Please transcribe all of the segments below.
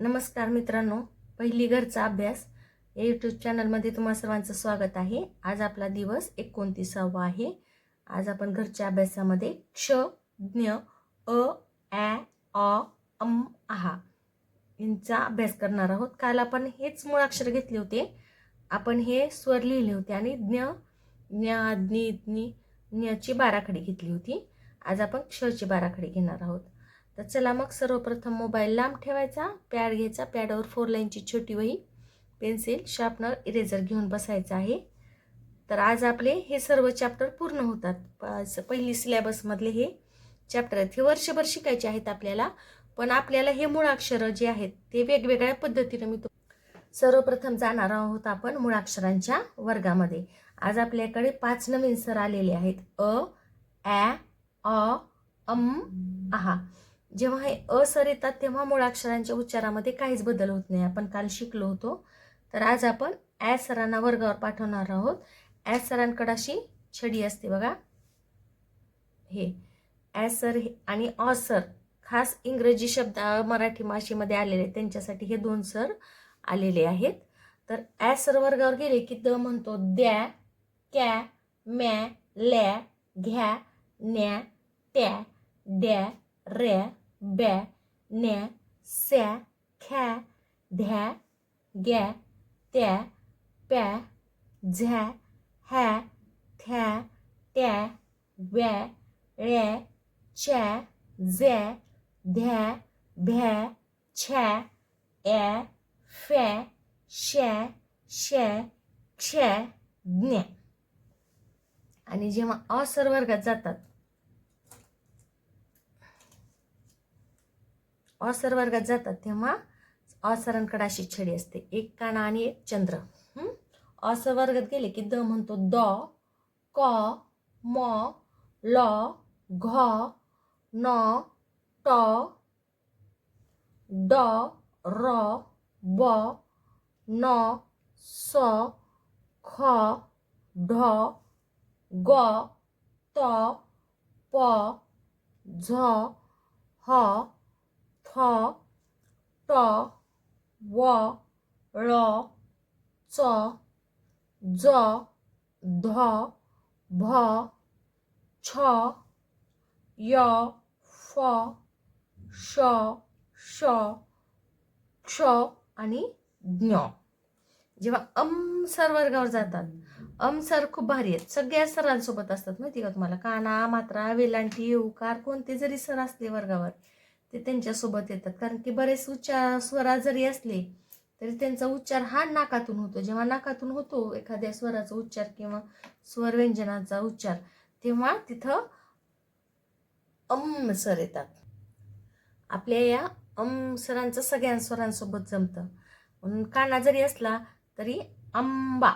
नमस्कार मित्रांनो पहिली घरचा अभ्यास. या यूट्यूब चॅनलमध्ये तुम्हा सर्वांचं स्वागत आहे. आज आपला दिवस एकोणतीसावा आहे. आज आपण घरच्या अभ्यासामध्ये क्ष ज्ञ अ ॲ अ अम आहा यांचा अभ्यास करणार आहोत. काल आपण हेच मुळाक्षर घेतले होते. आपण हे स्वर लिहिले होते आणि ज्ञ ज्ञा ज्ञी ज्ञी ज्ञची बाराखडी घेतली होती. आज आपण क्षची बाराखडी घेणार आहोत. तर चला मग सर्वप्रथम मोबाईल लांब ठेवायचा पॅड घ्यायचा. पॅडवर फोर लाईनची छोटी वही पेन्सिल शार्पनर इरेझर घेऊन बसायचं आहे. तर आज आपले हे सर्व चॅप्टर पूर्ण होतात. प- पहिली सिलेबसमधले हे चॅप्टर आहेत. हे वर्षभर शिकायचे आहेत आपल्याला पण आपल्याला हे मुळाक्षरं जे आहेत ते वेगवेगळ्या पद्धतीनं मी तो सर्वप्रथम जाणार आहोत आपण मुळाक्षरांच्या वर्गामध्ये. आज आपल्याकडे पाच नवीन सर आलेले आहेत. अ ॲ अ अम आहा जेव्हा हे असर येतात तेव्हा मुळाक्षरांच्या उच्चारामध्ये काहीच बदल होत नाही. आपण काल शिकलो होतो. तर आज आपण ॲ सरांना वर्गावर पाठवणार आहोत. ॲ सरांकडे अशी छडी असते बघा. हे. ॲ सर हे- आणि ऑ सर खास इंग्रजी शब्द मराठी भाषेमध्ये आलेले त्यांच्यासाठी हे दोन सर आलेले आहेत. तर ॲ सर वर्गावर गेले की द म्हणतो द्या कॅ मॅ लॅ घ्या न्या त्या द्या रॅ ब्या न्या स्या ख्या ध्या ग्या त्या प्या झ्या ह्या थ्या त्या व्या ळ्या च्या झ्या ध्या भ्या छ्या ॲ e, फ्या श्या श्या क्ष्या ज्ञा आणि जेव्हा असर जातात असर वर्गात जातात तेव्हा असरांकडे अशी छडी असते एक काना आणि एक चंद्र हं? असर वर्गात गेले की द म्हणतो द क म ल घ न ट ड र ब न स ख ढ ग त प झ ह थ ट व ळ च ज ध भ छ य फ श श क्ष आणि ज्ञ. जेव्हा अम सर वर्गावर जातात अम सर खूप भारी आहेत. सगळ्या सरांसोबत असतात माहिती का तुम्हाला? काना मात्रा वेलांटी उकार कोणते जरी सर असले वर्गावर ते त्यांच्यासोबत येतात. कारण की बरेच उच्चार स्वरा जरी असले तरी त्यांचा उच्चार हा नाकातून होतो. जेव्हा नाकातून होतो एखाद्या स्वराचा उच्चार किंवा स्वर व्यंजनाचा उच्चार तेव्हा तिथं अम सर येतात. आपल्या या अम सरांचं सगळ्या स्वरांसोबत जमतं. म्हणून काना जरी असला तरी आंबा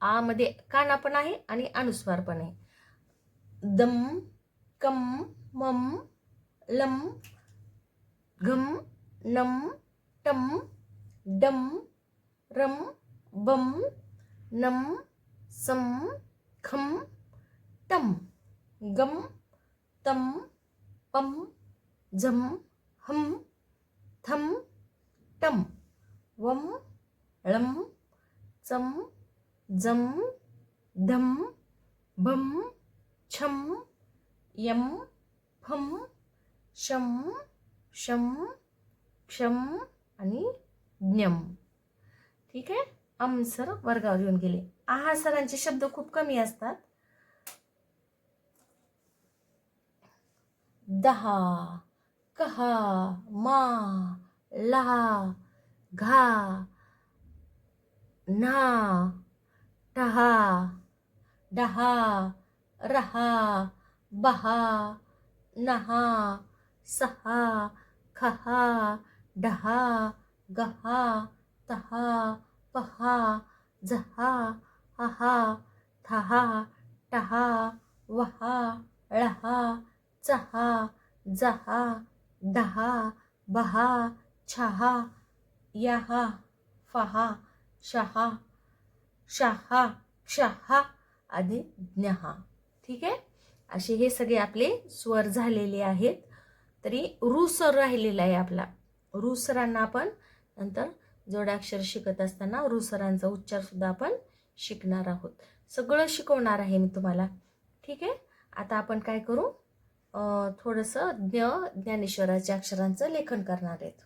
आमध्ये काना पण आहे आणि अनुस्वार पण आहे. दम कम मम लम घम नम टम डम रम बम नम सम खम टम गम तम पम झम हम थम टम वम ळम चम जम धम भम छम यम फम शम शम क्षम आणि ज्ञम. ठीक आहे? अम सर वर्गावर येऊन गेले. आहा सरांचे शब्द खूप कमी असतात. दहा कहा मा लहा घा ना टहा डहा रहा बहा नहा सहा खहा ढहा गहा तहा पहा जहा हहा थहा टहा वहा ळहा चहा जहा दहा बहा छहा यहा फहा शहा शहा क्षहा आणि ज्ञहा. ठीक आहे? असे हे सगळे आपले स्वर झालेले आहेत. तरी रू सर राहिलेला आहे आपला. रू सरांना आपण नंतर जोडाक्षर शिकत असताना रुसरांचा सरांचा आपण शिकणार आहोत. सगळं शिकवणार आहे मी तुम्हाला. ठीक आहे? आता आपण काय करू? थोडंसं ज्ञ ज्ञानेश्वराच्या अक्षरांचं लेखन करणार आहेत.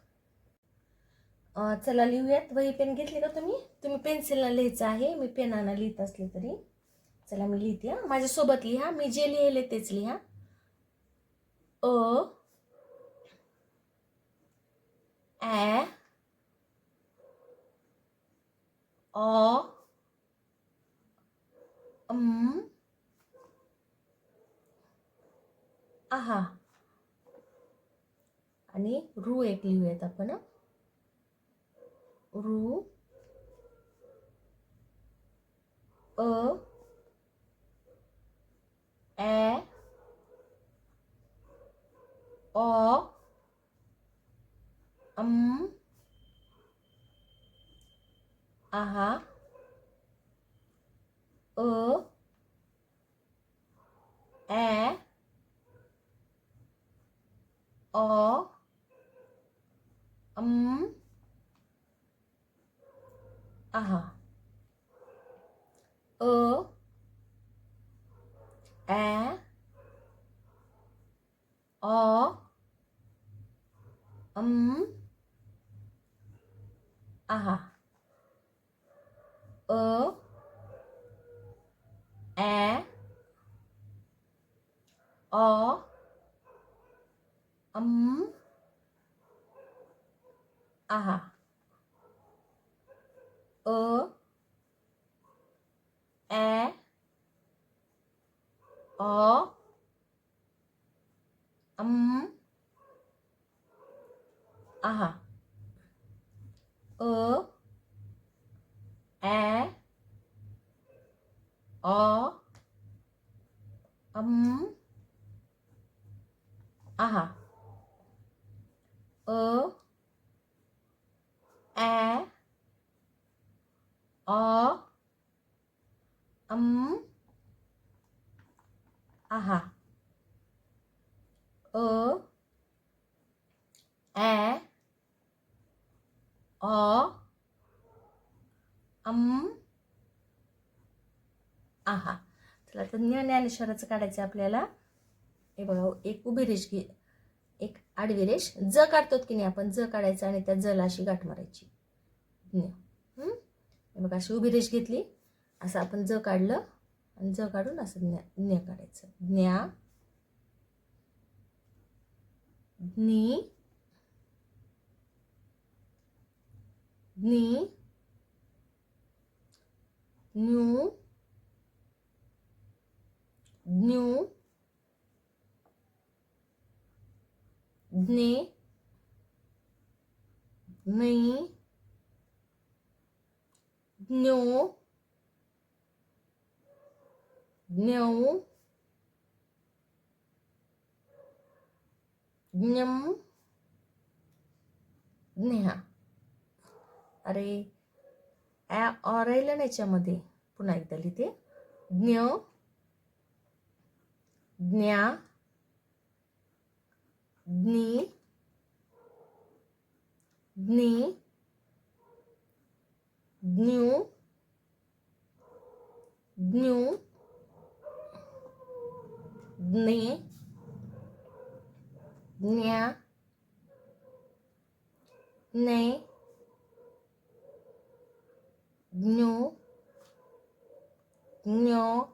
चला लिहूयात. वही पेन घेतली का तुम्ही? तुम्ही पेन्सिलनं लिहायचं आहे. मी पेनानं लिहित असले तरी. चला मी लिहिते माझ्यासोबत लिहा. मी जे लिहिले तेच लिहा. अ ॲ अ अम आहा आणि रू एक लिहूयात आपण. रू. अ. ॲ um a à há. Ớ. É ó um a há. Ớ. É ó um aha ö. E. O. Um aha ö. E. O. Um aha a a o um aha a uh, अ अम आहा. चला तर ज्ञ ज्ञानेश्वराचं काढायचं आपल्याला. हे बघा हो, एक उभी रेष घे एक आडवी रेष. ज काढतो की नाही आपण? ज काढायचं आणि त्या जला अशी गाठ मारायची. ज्ञ बघा अशी उभी रेष घेतली. असं आपण ज काढलं आणि ज काढून असं ज्ञ ज्ञ काढायचं. ज्ञा ज्ञी ni nhu nhu dni ni dnu dnu nhấm nè अरे ॲ ऑ राहिलं ना याच्यामध्ये. पुन्हा एकदा लिहिते. ज्ञ ज्ञा ज्ञी ज्ञी ज्ञू ज्ञू ज्ञे ज्ञा ज्ञे Gno. Gno.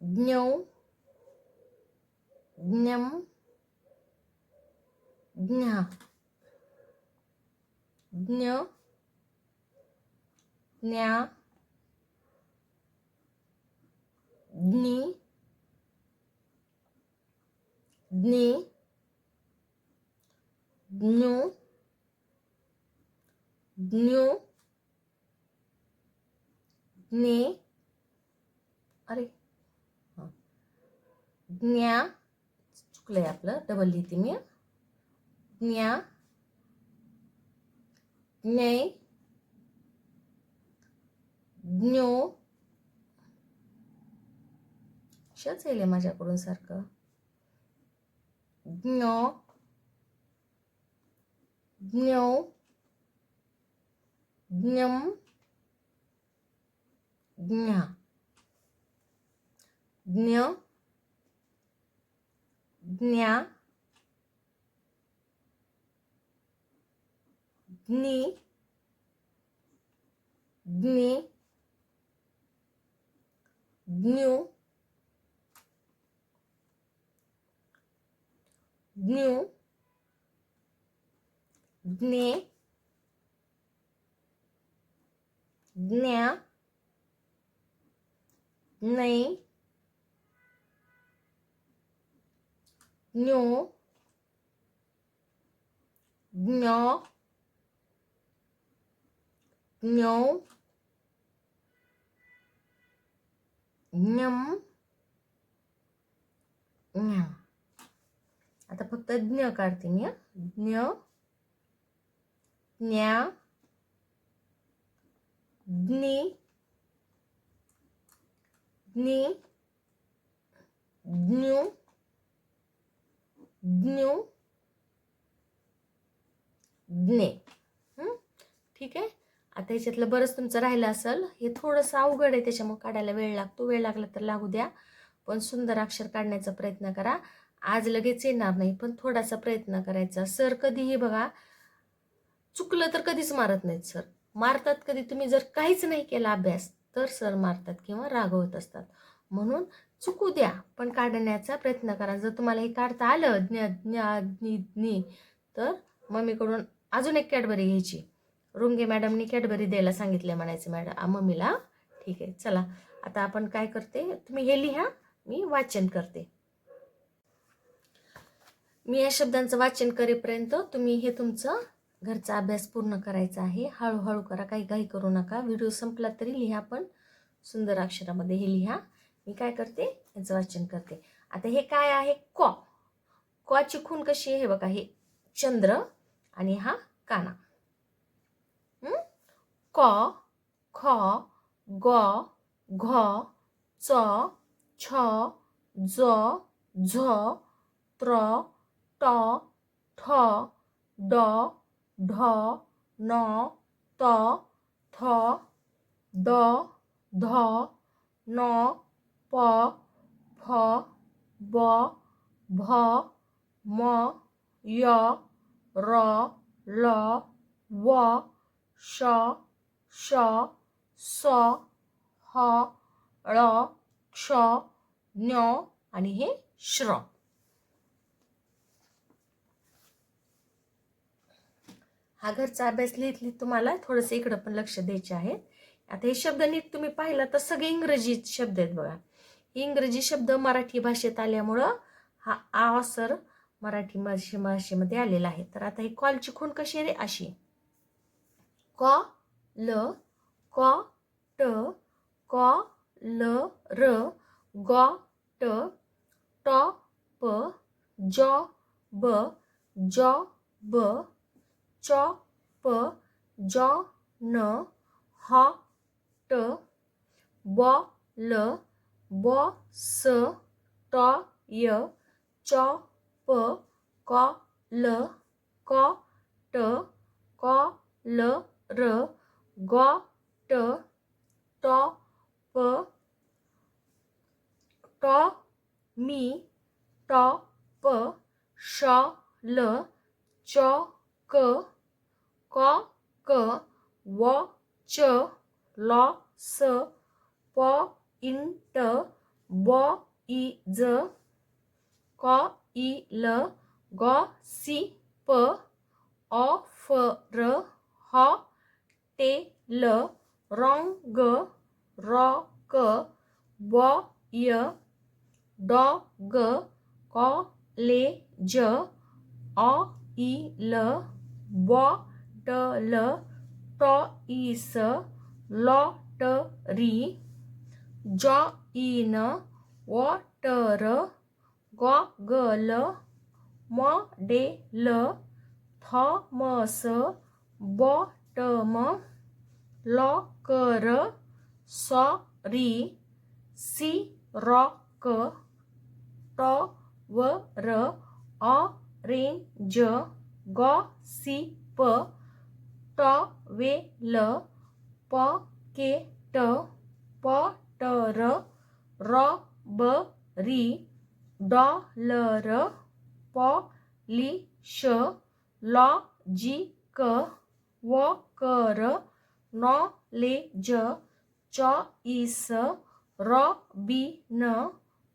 Gno. Nhấm. Nhà. Nhớ. Nhà. Dni. Dni. Дню, дню, ज्ञे अरे. हां. ज्ञा चुकलंय आपलं. डबल लिहिते मी. ज्ञा ज्ञे ज्ञो शच येईल माझ्याकडून सारखं. ज्ञ ज्ञ ज्ञम ज्ञा ज्ञ ज्ञा ज्ञी ज्ञे ज्ञू ज्ञू ज्ञे ज्ञा ज्ञै ज्ञो ज्ञो ज्ञो ज्ञम ज्ञ आता फक्त ज्ञ काढते मी हं. ज्ञ ज्ञा ज्ञी ज्ञी ज्ञू ज्ञू ज्ञे ठीक आहे? आता ह्याच्यातलं बरंच तुमचं राहिलं असेल. हे थोडंसं अवघड आहे त्याच्यामुळे काढायला वेळ लागतो. वेळ लागला तर लागू द्या. पण सुंदर अक्षर काढण्याचा प्रयत्न करा. आज लगेच येणार नाही पण थोडासा प्रयत्न करायचा. सर कधीही बघा चुकलं तर कधीच मारत नाहीत सर. मारतात कधी? तुम्ही जर काहीच नाही केला अभ्यास तर सर मारतात किंवा रागवत असतात. म्हणून चुकू द्या पण काढण्याचा प्रयत्न करा. जर तुम्हाला हे काढता आलं ज्ञ ज्ञा ज्ञी तर मम्मीकडून अजून एक कॅडबरी घ्यायची. रुंगे मॅडमनी कॅडबरी द्यायला सांगितले म्हणायचं मॅडम. मम्मीला? ठीक आहे चला. आता आपण काय करते? तुम्ही हे लिहा मी वाचन करते. मी या शब्दांचं वाचन करेपर्यंत तुम्ही हे तुमचं घरचा अभ्यास पूर्ण करायचा आहे. हळूहळू करा काही काही करू नका. व्हिडिओ संपला तरी लिहा पण. सुंदर अक्षरामध्ये हे लिहा. मी काय करते? याचं वाचन करते. आता हे काय आहे? कॉ कॉची खून कशी आहे? हे बघा हे चंद्र आणि हा काना. कॉ ख ग घ च छ ज झ त्र ट ठ ड ढ न त थ द ध न प फ ब भ म य र ल व श श स ह ळ क्ष ज्ञ आणि हे श्र. हा घरचा अभ्यास लिहित लिहित तुम्हाला थोडंसं इकडं पण लक्ष द्यायचे आहे. आता हे शब्द नीट तुम्ही पाहिला तर सगळे इंग्रजी शब्द आहेत बघा. इंग्रजी शब्द मराठी भाषेत आल्यामुळं हा आ सर मराठी भाषे भाषेमध्ये आलेला आहे. तर आता ही कॉलची खूण कशी आहे रे? अशी. कॉ ल कॉ ट कॉ ल र गॉ ट ट प जॉ ब जॉ ब च प ज न ह ट ब ल ब स ट य च प क ल क ट क ल र ग ट ट प ट मी ट प श ल च क क क व च ल स प इन ट ब इ ज क इ ल ग सी प अ फ र ह टे ल रंग ग र क ब य ड ग क ले ज अ इ ल ब ट ल लॉटरी इ स गॉगल ट री बॉटम इ न ट र ग ल डे ल थ म स ट म क र री सी रॉक क व र ऑरेंज गॉ सी प ट वे ल प के ट प ट र र ब री डॉलर प ली श लॉ जी क व knowledge choice robin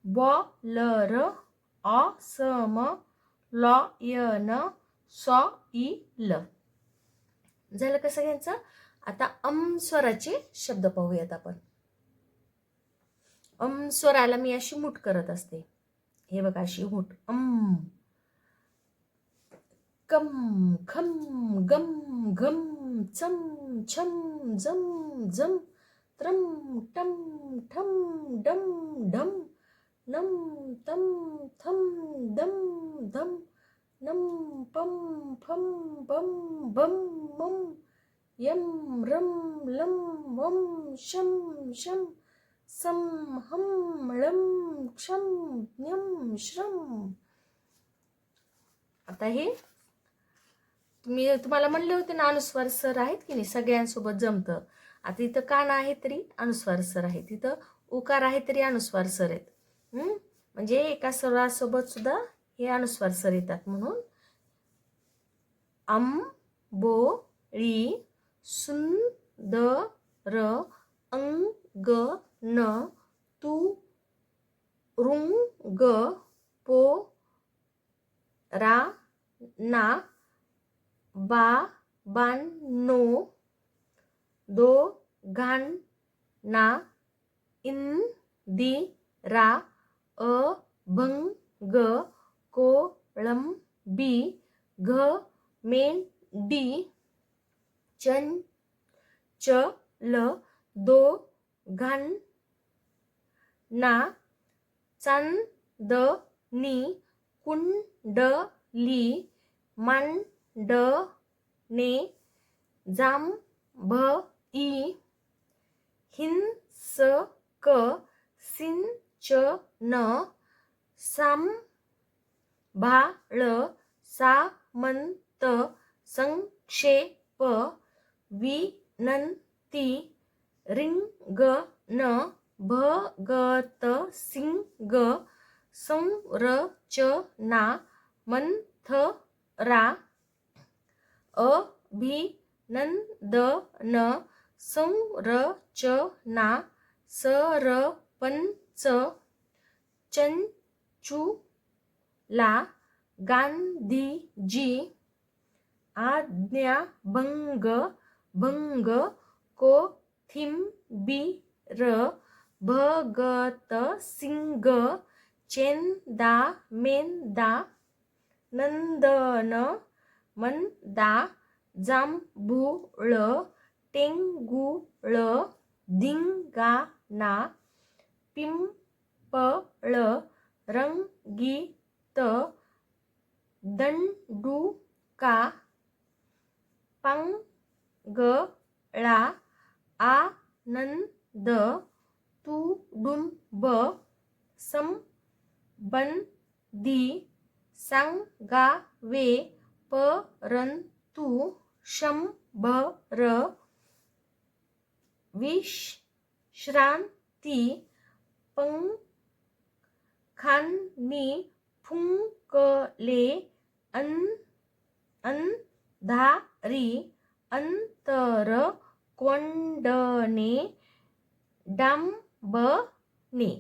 bowler awesome lion soil झालं का सगळ्यांचं? आता अम स्वराचे शब्द पाहूयात आपण. अम स्वराला मी अशी मूठ करत असते. हे बघा अशी मूठ. अम. कम खम गम घम चम छम जम जम त्रम टम ठम डम ढम नम तम थम दम धम नम पम फम बम बम मम यम रम लम वम शम शम सम हम ळम क्षम ज्ञम श्रम. आता हे मी तुम्हाला म्हणले होते ना अनुस्वार सर आहेत की नाही? सगळ्यांसोबत जमतं. आता इथं कान आहे तरी अनुस्वार सर आहे तिथं उकार आहे तरी अनुस्वार सर आहेत. म्हणजे एका स्वरासोबत सुद्धा हे अनुस्वार सर येतात म्हणून आम बो ळी सुंदर अंग न तू रुंग पो रा ना बा बान नो दो घान ना इन दी रा अ भंग कोळम बी घ मेन डी चन च ल दो घान ना चांद नी कुंडली मांड ने जाम भ ई हिंस क सिंचन साम भाळ सामंत संक्षेप विनंती रिंगण भगत सिंग संरचना मंथरा अभिनंदन संरचना सरपंच चंचू ला गांधीजी आज्ञाभंग भंग कोथिंबीर भगत सिंग चेंदा मेंदा नंदन मंदा जांभूळ टेंगुळ दिंगाना पिंपळ रंगी त दंडुका पांगळा आनंद तुडुंब संबंधी सांगावे परंतु शंभर विश्रांती पंखांनी फुंकले अन अंधारी अंतर कोंडणे डांबणे